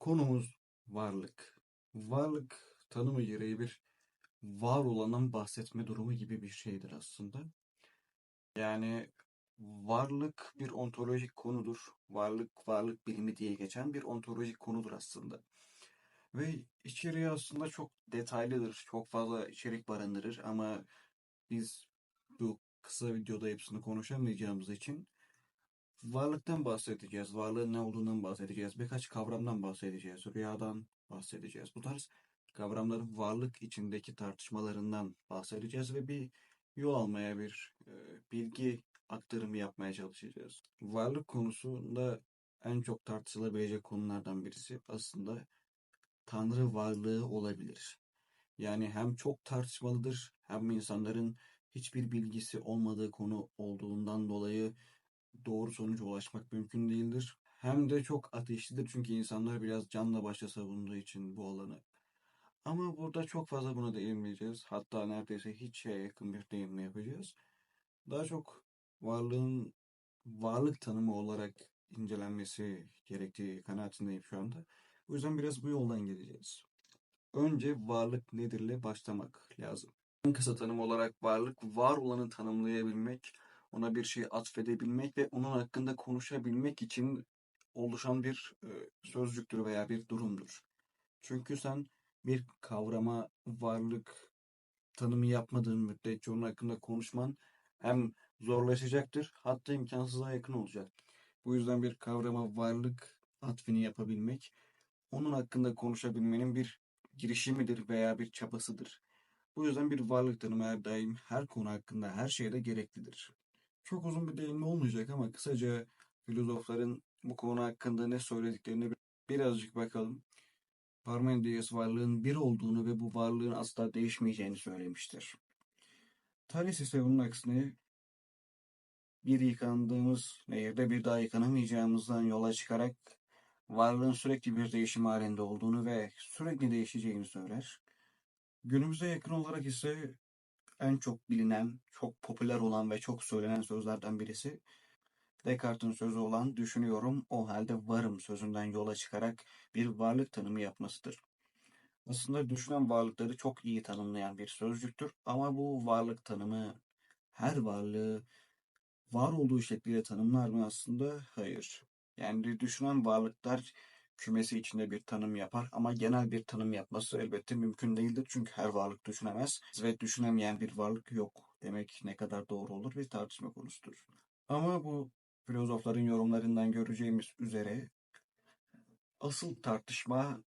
Konumuz varlık. Varlık tanımı gereği bir var olanın bahsetme durumu gibi bir şeydir aslında. Yani varlık bir ontolojik konudur. Varlık, varlık bilimi diye geçen bir ontolojik konudur aslında. Ve içeriği aslında çok detaylıdır. Çok fazla içerik barındırır ama biz bu kısa videoda hepsini konuşamayacağımız için varlıktan bahsedeceğiz. Varlığın ne olduğundan bahsedeceğiz. Birkaç kavramdan bahsedeceğiz. Rüyadan bahsedeceğiz. Bu tarz kavramların varlık içindeki tartışmalarından bahsedeceğiz ve bir yol almaya bir e, bilgi aktarımı yapmaya çalışacağız. Varlık konusunda en çok tartışılabilecek konulardan birisi aslında Tanrı varlığı olabilir. Yani hem çok tartışmalıdır hem insanların hiçbir bilgisi olmadığı konu olduğundan dolayı doğru sonuca ulaşmak mümkün değildir. Hem de çok ateşlidir çünkü insanlar biraz canla başla savunduğu için bu alanı. Ama burada çok fazla buna değinmeyeceğiz. Hatta neredeyse hiç şeye yakın bir değinme yapacağız. Daha çok varlığın varlık tanımı olarak incelenmesi gerektiği kanaatindeyim şu anda. O yüzden biraz bu yoldan gideceğiz. Önce varlık nedirle başlamak lazım. En kısa tanım olarak varlık var olanı tanımlayabilmek, ona bir şey atfedebilmek ve onun hakkında konuşabilmek için oluşan bir e, sözcüktür veya bir durumdur. Çünkü sen bir kavrama varlık tanımı yapmadığın müddetçe onun hakkında konuşman hem zorlaşacaktır hatta imkansıza yakın olacak. Bu yüzden bir kavrama varlık atfini yapabilmek onun hakkında konuşabilmenin bir girişimidir veya bir çabasıdır. Bu yüzden bir varlık tanımı her daim her konu hakkında her şeyde gereklidir. Çok uzun bir değinme olmayacak ama kısaca filozofların bu konu hakkında ne söylediklerini birazcık bakalım. Parmenides varlığın bir olduğunu ve bu varlığın asla değişmeyeceğini söylemiştir. Thales ise bunun aksine bir yıkandığımız nehirde bir daha yıkanamayacağımızdan yola çıkarak varlığın sürekli bir değişim halinde olduğunu ve sürekli değişeceğini söyler. Günümüze yakın olarak ise en çok bilinen, çok popüler olan ve çok söylenen sözlerden birisi Descartes'in sözü olan düşünüyorum o halde varım sözünden yola çıkarak bir varlık tanımı yapmasıdır. Aslında düşünen varlıkları çok iyi tanımlayan bir sözcüktür ama bu varlık tanımı her varlığı var olduğu şekliyle tanımlar mı aslında? Hayır. Yani düşünen varlıklar kümesi içinde bir tanım yapar ama genel bir tanım yapması elbette mümkün değildir. Çünkü her varlık düşünemez ve düşünemeyen bir varlık yok demek ne kadar doğru olur bir tartışma konusudur. Ama bu filozofların yorumlarından göreceğimiz üzere asıl tartışma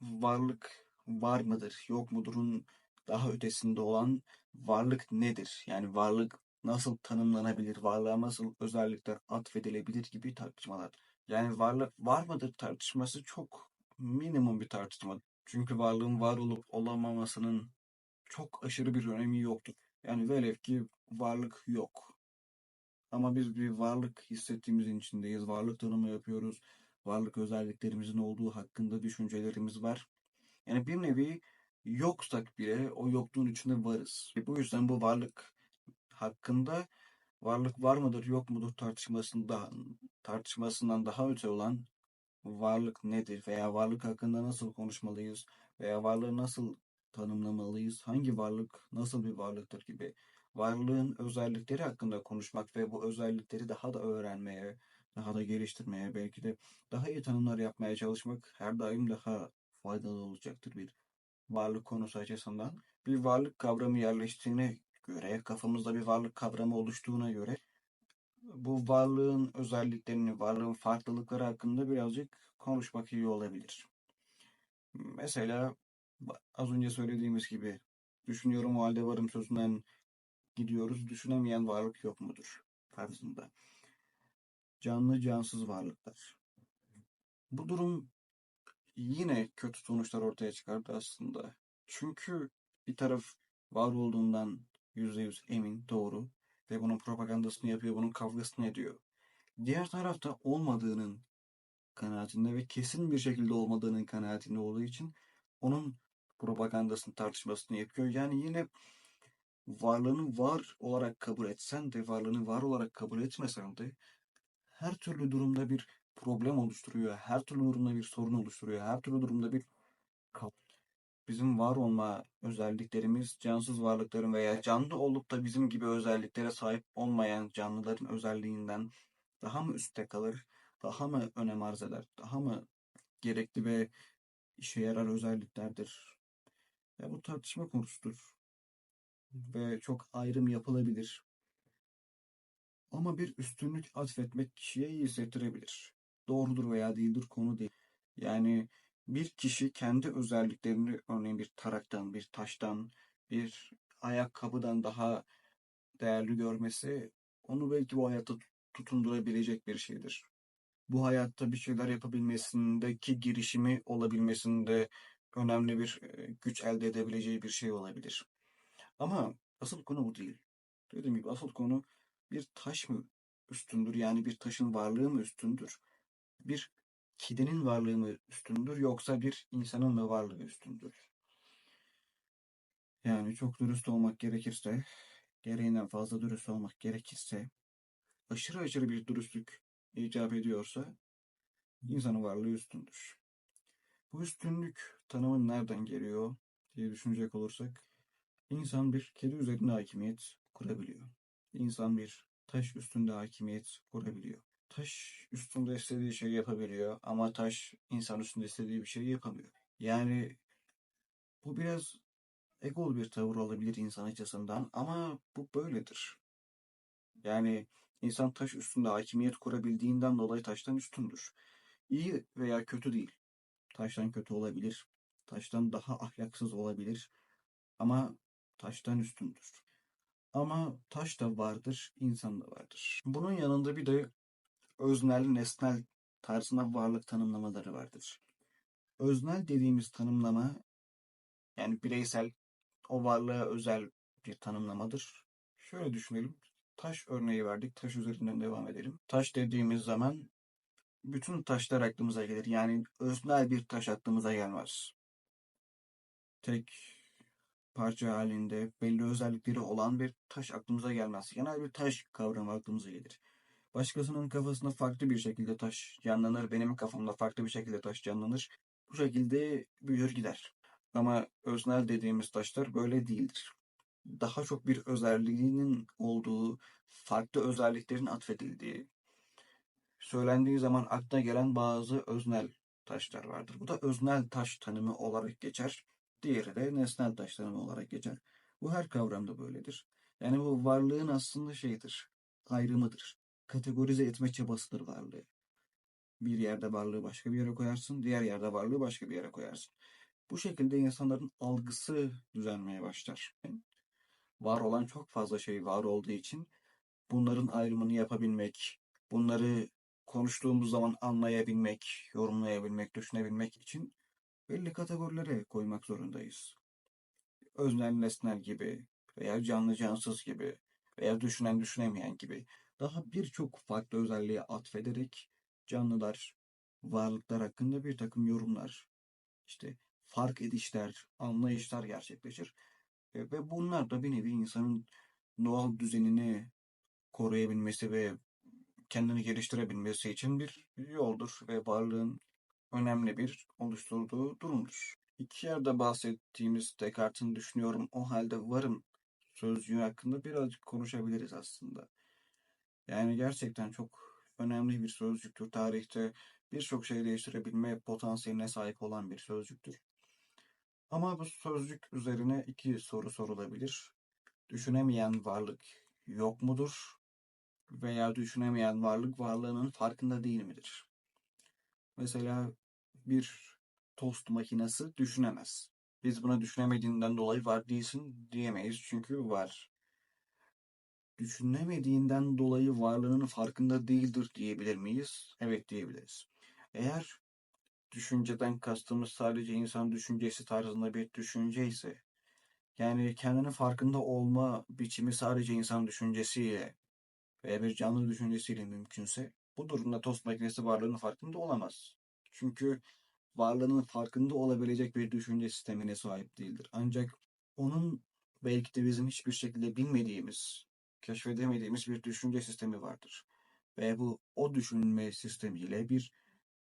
varlık var mıdır, yok mudurun daha ötesinde olan varlık nedir? Yani varlık nasıl tanımlanabilir, varlığa nasıl özellikler atfedilebilir gibi tartışmalar. Yani varlık var mıdır tartışması çok minimum bir tartışma. Çünkü varlığın var olup olamamasının çok aşırı bir önemi yoktur. Yani velev ki varlık yok. Ama biz bir varlık hissettiğimizin içindeyiz. Varlık tanımı yapıyoruz. Varlık özelliklerimizin olduğu hakkında düşüncelerimiz var. Yani bir nevi yoksak bile o yokluğun içinde varız. E bu yüzden bu varlık hakkında varlık var mıdır yok mudur tartışmasında tartışmasından daha öte olan varlık nedir veya varlık hakkında nasıl konuşmalıyız veya varlığı nasıl tanımlamalıyız, hangi varlık nasıl bir varlıktır gibi varlığın özellikleri hakkında konuşmak ve bu özellikleri daha da öğrenmeye, daha da geliştirmeye, belki de daha iyi tanımlar yapmaya çalışmak her daim daha faydalı olacaktır bir varlık konusu açısından. Bir varlık kavramı yerleştiğine göre, kafamızda bir varlık kavramı oluştuğuna göre bu varlığın özelliklerini, varlığın farklılıkları hakkında birazcık konuşmak iyi olabilir. Mesela az önce söylediğimiz gibi düşünüyorum o halde varım sözünden gidiyoruz. Düşünemeyen varlık yok mudur? Tarzında. Canlı cansız varlıklar. Bu durum yine kötü sonuçlar ortaya çıkardı aslında. Çünkü bir taraf var olduğundan yüzde yüz emin, doğru ve bunun propagandasını yapıyor, bunun kavgasını ediyor. Diğer tarafta olmadığının kanaatinde ve kesin bir şekilde olmadığının kanaatinde olduğu için onun propagandasını tartışmasını yapıyor. Yani yine varlığını var olarak kabul etsen de varlığını var olarak kabul etmesen de her türlü durumda bir problem oluşturuyor. Her türlü durumda bir sorun oluşturuyor. Her türlü durumda bir bizim var olma özelliklerimiz cansız varlıkların veya canlı olup da bizim gibi özelliklere sahip olmayan canlıların özelliğinden daha mı üstte kalır? Daha mı önem arz eder? Daha mı gerekli ve işe yarar özelliklerdir? Ya bu tartışma konusudur ve çok ayrım yapılabilir. Ama bir üstünlük atfetmek kişiye iyi hissettirebilir. Doğrudur veya değildir konu değil. Yani bir kişi kendi özelliklerini örneğin bir taraktan, bir taştan, bir ayakkabıdan daha değerli görmesi onu belki bu hayatta tutundurabilecek bir şeydir. Bu hayatta bir şeyler yapabilmesindeki girişimi olabilmesinde önemli bir e, güç elde edebileceği bir şey olabilir. Ama asıl konu bu değil. Dediğim gibi asıl konu bir taş mı üstündür? Yani bir taşın varlığı mı üstündür? Bir kedinin varlığı mı üstündür? Yoksa bir insanın mı varlığı üstündür? Yani çok dürüst olmak gerekirse, gereğinden fazla dürüst olmak gerekirse, aşırı aşırı bir dürüstlük icap ediyorsa, insanın varlığı üstündür. Bu üstünlük tanımı nereden geliyor diye düşünecek olursak, insan bir kedi üzerinde hakimiyet kurabiliyor. İnsan bir taş üstünde hakimiyet kurabiliyor. Taş üstünde istediği şeyi yapabiliyor ama taş insan üstünde istediği bir şey yapamıyor. Yani bu biraz egol bir tavır olabilir insan açısından ama bu böyledir. Yani insan taş üstünde hakimiyet kurabildiğinden dolayı taştan üstündür. İyi veya kötü değil. Taştan kötü olabilir. Taştan daha ahlaksız olabilir. Ama taştan üstündür. Ama taş da vardır, insan da vardır. Bunun yanında bir de öznel, nesnel tarzında varlık tanımlamaları vardır. Öznel dediğimiz tanımlama yani bireysel, o varlığa özel bir tanımlamadır. Şöyle düşünelim. Taş örneği verdik. Taş üzerinden devam edelim. Taş dediğimiz zaman bütün taşlar aklımıza gelir. Yani öznel bir taş aklımıza gelmez. Tek parça halinde belli özellikleri olan bir taş aklımıza gelmez. Genel bir taş kavramı aklımıza gelir. Başkasının kafasında farklı bir şekilde taş canlanır. Benim kafamda farklı bir şekilde taş canlanır. Bu şekilde büyür gider. Ama öznel dediğimiz taşlar böyle değildir. Daha çok bir özelliğinin olduğu, farklı özelliklerin atfedildiği, söylendiği zaman aklına gelen bazı öznel taşlar vardır. Bu da öznel taş tanımı olarak geçer. Diğeri de nesnel taş tanımı olarak geçer. Bu her kavramda böyledir. Yani bu varlığın aslında şeydir, ayrımıdır. Kategorize etme çabasıdır varlığı. Bir yerde varlığı başka bir yere koyarsın, diğer yerde varlığı başka bir yere koyarsın. Bu şekilde insanların algısı düzenmeye başlar. Var olan çok fazla şey var olduğu için bunların ayrımını yapabilmek, bunları konuştuğumuz zaman anlayabilmek, yorumlayabilmek, düşünebilmek için belli kategorilere koymak zorundayız. Öznel nesnel gibi veya canlı cansız gibi veya düşünen düşünemeyen gibi daha birçok farklı özelliğe atfederek canlılar, varlıklar hakkında bir takım yorumlar, işte fark edişler, anlayışlar gerçekleşir. E, Ve bunlar da bir nevi insanın doğal düzenini koruyabilmesi ve kendini geliştirebilmesi için bir yoldur ve varlığın önemli bir oluşturduğu durumdur. İki yerde bahsettiğimiz Descartes'in düşünüyorum o halde varım sözcüğü hakkında birazcık konuşabiliriz aslında. Yani gerçekten çok önemli bir sözcüktür. Tarihte birçok şey değiştirebilme potansiyeline sahip olan bir sözcüktür. Ama bu sözcük üzerine iki soru sorulabilir. Düşünemeyen varlık yok mudur? Veya düşünemeyen varlık varlığının farkında değil midir? Mesela bir tost makinesi düşünemez. Biz buna düşünemediğinden dolayı var değilsin diyemeyiz çünkü var. Düşünemediğinden dolayı varlığının farkında değildir diyebilir miyiz? Evet diyebiliriz. Eğer düşünceden kastımız sadece insan düşüncesi tarzında bir düşünce ise yani kendinin farkında olma biçimi sadece insan düşüncesiyle veya bir canlı düşüncesiyle mümkünse bu durumda tost makinesi varlığının farkında olamaz. Çünkü varlığının farkında olabilecek bir düşünce sistemine sahip değildir. Ancak onun belki de bizim hiçbir şekilde bilmediğimiz, keşfedemediğimiz bir düşünce sistemi vardır. ve bu o düşünme sistemiyle bir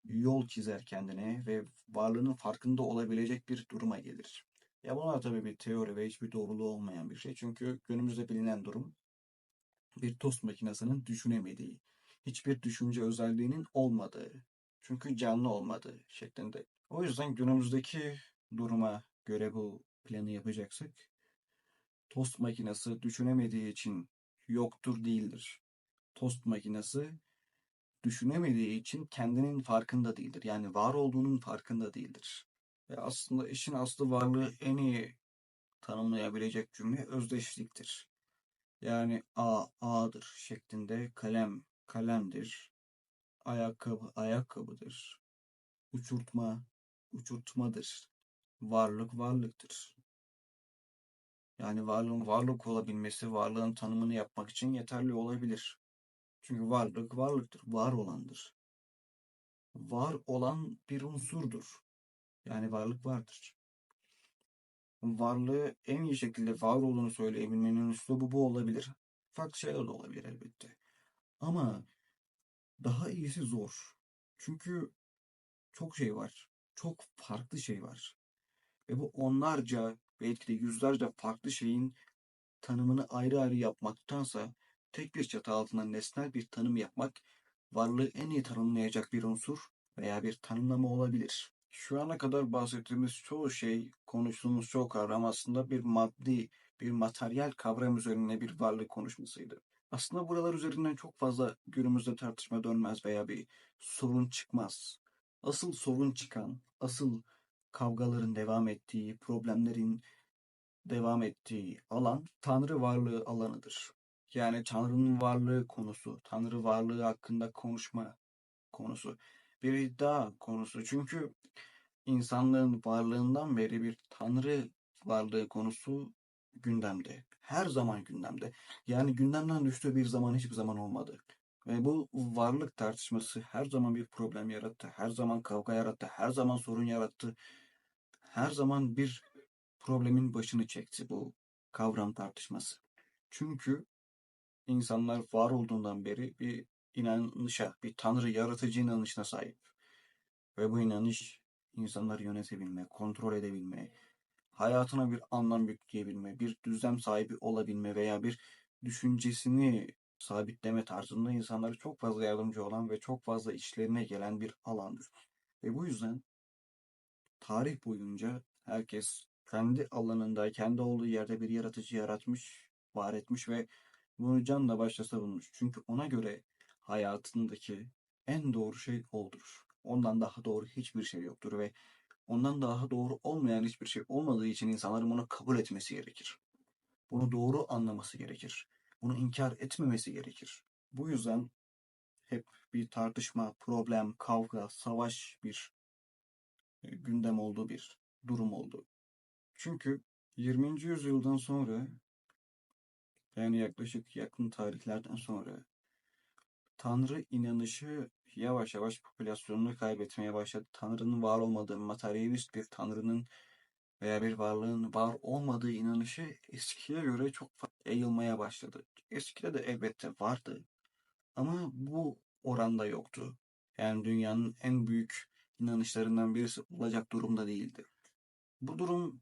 yol çizer kendine ve varlığının farkında olabilecek bir duruma gelir. Ya bunlar tabii bir teori ve hiçbir doğruluğu olmayan bir şey. Çünkü günümüzde bilinen durum bir tost makinesinin düşünemediği, hiçbir düşünce özelliğinin olmadığı, çünkü canlı olmadığı şeklinde. O yüzden günümüzdeki duruma göre bu planı yapacaksak tost makinesi düşünemediği için yoktur değildir. Tost makinesi düşünemediği için kendinin farkında değildir. Yani var olduğunun farkında değildir. Ve aslında işin aslı varlığı en iyi tanımlayabilecek cümle özdeşliktir. Yani A, A'dır şeklinde kalem, kalemdir. Ayakkabı, ayakkabıdır. Uçurtma, uçurtmadır. Varlık, varlıktır. Yani varlığın varlık olabilmesi, varlığın tanımını yapmak için yeterli olabilir. Çünkü varlık varlıktır, var olandır. Var olan bir unsurdur. Yani varlık vardır. Varlığı en iyi şekilde var olduğunu söyleyebilmenin üslubu bu olabilir. Farklı şeyler de olabilir elbette. Ama daha iyisi zor. Çünkü çok şey var. Çok farklı şey var. Ve bu onlarca belki de yüzlerce farklı şeyin tanımını ayrı ayrı yapmaktansa tek bir çatı altında nesnel bir tanım yapmak varlığı en iyi tanımlayacak bir unsur veya bir tanımlama olabilir. Şu ana kadar bahsettiğimiz çoğu şey, konuştuğumuz çoğu kavram aslında bir maddi, bir materyal kavram üzerine bir varlık konuşmasıydı. Aslında buralar üzerinden çok fazla günümüzde tartışma dönmez veya bir sorun çıkmaz. Asıl sorun çıkan, asıl kavgaların devam ettiği, problemlerin devam ettiği alan Tanrı varlığı alanıdır. Yani Tanrı'nın varlığı konusu, Tanrı varlığı hakkında konuşma konusu, bir iddia konusu. Çünkü insanlığın varlığından beri bir Tanrı varlığı konusu gündemde. Her zaman gündemde. Yani gündemden düştüğü bir zaman hiçbir zaman olmadı. Ve bu varlık tartışması her zaman bir problem yarattı. Her zaman kavga yarattı. Her zaman sorun yarattı. Her zaman bir problemin başını çekti bu kavram tartışması. Çünkü insanlar var olduğundan beri bir inanışa, bir tanrı yaratıcı inanışına sahip. Ve bu inanış insanları yönetebilme, kontrol edebilme, hayatına bir anlam yükleyebilme, bir düzlem sahibi olabilme veya bir düşüncesini sabitleme tarzında insanlara çok fazla yardımcı olan ve çok fazla işlerine gelen bir alandır. Ve bu yüzden tarih boyunca herkes kendi alanında, kendi olduğu yerde bir yaratıcı yaratmış, var etmiş ve bunu canla başla savunmuş. Çünkü ona göre hayatındaki en doğru şey odur. Ondan daha doğru hiçbir şey yoktur ve ondan daha doğru olmayan hiçbir şey olmadığı için insanların bunu kabul etmesi gerekir. Bunu doğru anlaması gerekir. Bunu inkar etmemesi gerekir. Bu yüzden hep bir tartışma, problem, kavga, savaş bir gündem olduğu bir durum oldu. Çünkü 20. yüzyıldan sonra yani yaklaşık yakın tarihlerden sonra Tanrı inanışı yavaş yavaş popülasyonunu kaybetmeye başladı. Tanrı'nın var olmadığı, materyalist bir Tanrı'nın veya bir varlığın var olmadığı inanışı eskiye göre çok yayılmaya başladı. Eskide de elbette vardı ama bu oranda yoktu. Yani dünyanın en büyük inanışlarından birisi olacak durumda değildi. Bu durum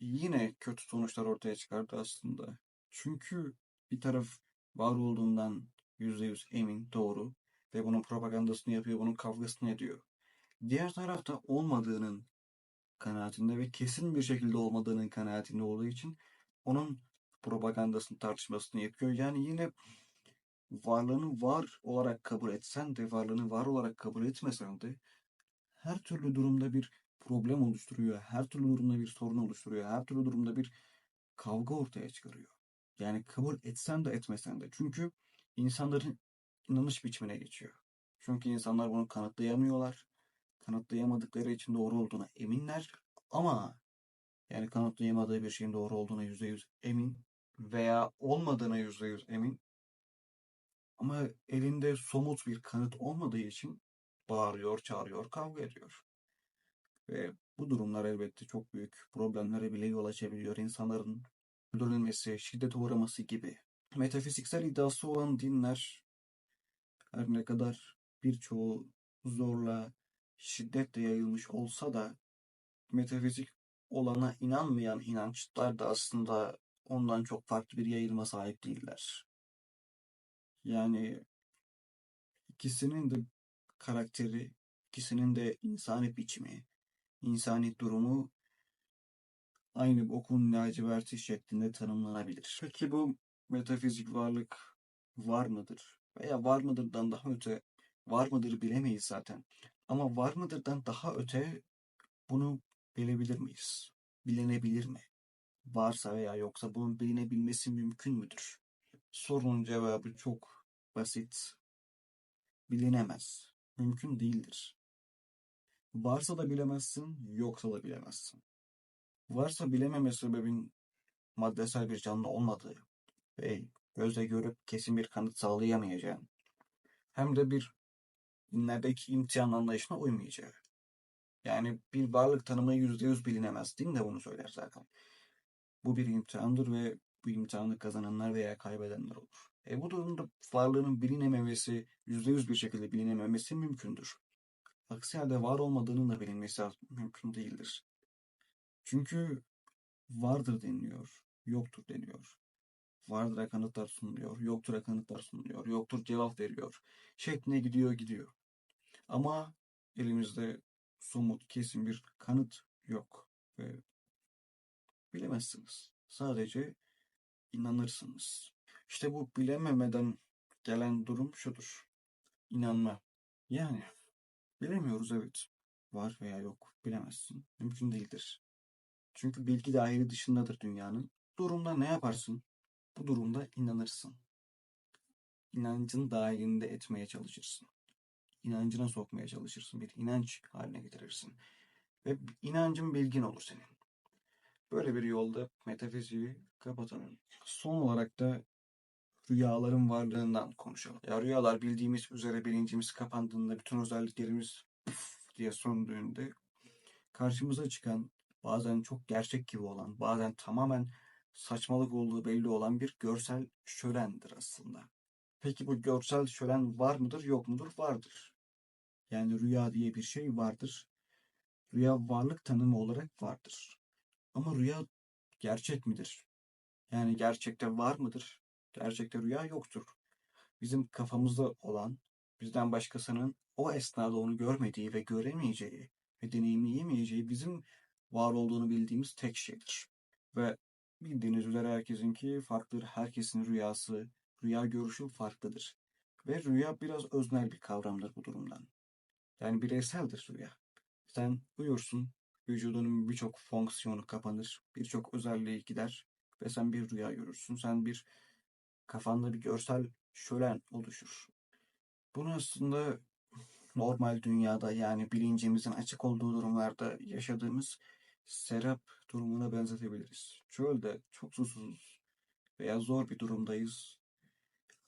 yine kötü sonuçlar ortaya çıkardı aslında. Çünkü bir taraf var olduğundan yüzde yüz emin, doğru ve bunun propagandasını yapıyor, bunun kavgasını ediyor. Diğer tarafta olmadığının kanaatinde ve kesin bir şekilde olmadığının kanaatinde olduğu için onun propagandasını tartışmasını yapıyor. Yani yine varlığını var olarak kabul etsen de varlığını var olarak kabul etmesen de her türlü durumda bir problem oluşturuyor. Her türlü durumda bir sorun oluşturuyor. Her türlü durumda bir kavga ortaya çıkarıyor. Yani kabul etsen de etmesen de. Çünkü insanların inanış biçimine geçiyor. Çünkü insanlar bunu kanıtlayamıyorlar. Kanıtlayamadıkları için doğru olduğuna eminler. Ama yani kanıtlayamadığı bir şeyin doğru olduğuna yüzde yüz emin veya olmadığına yüzde yüz emin. Ama elinde somut bir kanıt olmadığı için bağırıyor, çağırıyor, kavga ediyor. Ve bu durumlar elbette çok büyük problemlere bile yol açabiliyor. İnsanların öldürülmesi, şiddet uğraması gibi. Metafiziksel iddiası olan dinler Her ne kadar birçoğu zorla, şiddetle yayılmış olsa da metafizik olana inanmayan inançlar da aslında ondan çok farklı bir yayılma sahip değiller. Yani ikisinin de karakteri, ikisinin de insani biçimi, insani durumu aynı okun laciverti şeklinde tanımlanabilir. Peki bu metafizik varlık var mıdır? Veya var mıdırdan daha öte var mıdır bilemeyiz zaten. Ama var mıdırdan daha öte bunu bilebilir miyiz? Bilinebilir mi? Varsa veya yoksa bunun bilinebilmesi mümkün müdür? Sorunun cevabı çok basit. Bilinemez. Mümkün değildir. Varsa da bilemezsin, yoksa da bilemezsin. Varsa bilememe sebebin maddesel bir canlı olmadığı ve gözle görüp kesin bir kanıt sağlayamayacağın hem de bir dinlerdeki imtihan anlayışına uymayacağı. Yani bir varlık tanımı yüzde yüz bilinemez. Din de bunu söyler zaten. Bu bir imtihandır ve bu imtihanı kazananlar veya kaybedenler olur. E bu durumda varlığının bilinememesi, yüzde yüz bir şekilde bilinememesi mümkündür. Aksi halde var olmadığının da bilinmesi mümkün değildir. Çünkü vardır deniliyor, yoktur deniyor. Vardır kanıtlar sunuluyor, yoktur kanıtlar sunuluyor, yoktur cevap veriyor. Şekline gidiyor gidiyor. Ama elimizde somut, kesin bir kanıt yok ve bilemezsiniz. Sadece inanırsınız. İşte bu bilememeden gelen durum şudur. İnanma. Yani bilemiyoruz evet. Var veya yok bilemezsin. Mümkün değildir. Çünkü bilgi dahili dışındadır dünyanın. Durumda ne yaparsın? Bu durumda inanırsın. İnancın dahilinde etmeye çalışırsın. İnancına sokmaya çalışırsın. Bir inanç haline getirirsin. Ve inancın bilgin olur senin. Böyle bir yolda metafiziği kapatalım. Son olarak da rüyaların varlığından konuşalım. Ya rüyalar bildiğimiz üzere bilincimiz kapandığında bütün özelliklerimiz diye söndüğünde karşımıza çıkan bazen çok gerçek gibi olan bazen tamamen saçmalık olduğu belli olan bir görsel şölendir aslında. Peki bu görsel şölen var mıdır yok mudur? Vardır. Yani rüya diye bir şey vardır. Rüya varlık tanımı olarak vardır. Ama rüya gerçek midir? Yani gerçekte var mıdır? Gerçekte rüya yoktur. Bizim kafamızda olan, bizden başkasının o esnada onu görmediği ve göremeyeceği ve deneyimleyemeyeceği bizim var olduğunu bildiğimiz tek şeydir. Ve bildiğiniz üzere herkesinki farklıdır. Herkesin rüyası, rüya görüşü farklıdır. Ve rüya biraz öznel bir kavramdır bu durumdan. Yani bireyseldir rüya. Sen uyursun, vücudunun birçok fonksiyonu kapanır, birçok özelliği gider ve sen bir rüya görürsün. Sen bir kafanda bir görsel şölen oluşur. Bunu aslında normal dünyada yani bilincimizin açık olduğu durumlarda yaşadığımız serap durumuna benzetebiliriz. Çölde çok susuzuz veya zor bir durumdayız.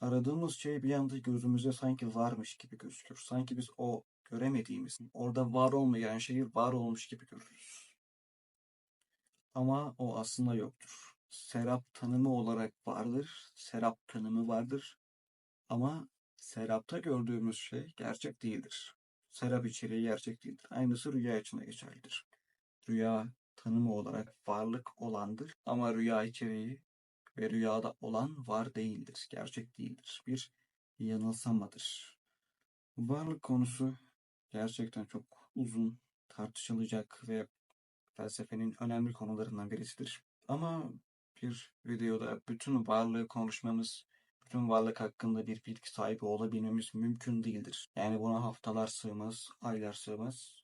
Aradığımız şey bir anda gözümüze sanki varmış gibi gözükür. Sanki biz o göremediğimiz, orada var olmayan şeyi var olmuş gibi görürüz. Ama o aslında yoktur. Serap tanımı olarak vardır. Serap tanımı vardır. Ama serapta gördüğümüz şey gerçek değildir. Serap içeriği gerçek değildir. Aynısı rüya için de geçerlidir. Rüya tanımı olarak varlık olandır ama rüya içeriği ve rüyada olan var değildir, gerçek değildir. Bir yanılsamadır. Varlık konusu gerçekten çok uzun, tartışılacak ve felsefenin önemli konularından birisidir. Ama bir videoda bütün varlığı konuşmamız, bütün varlık hakkında bir bilgi sahibi olabilmemiz mümkün değildir. Yani buna haftalar sığmaz, aylar sığmaz.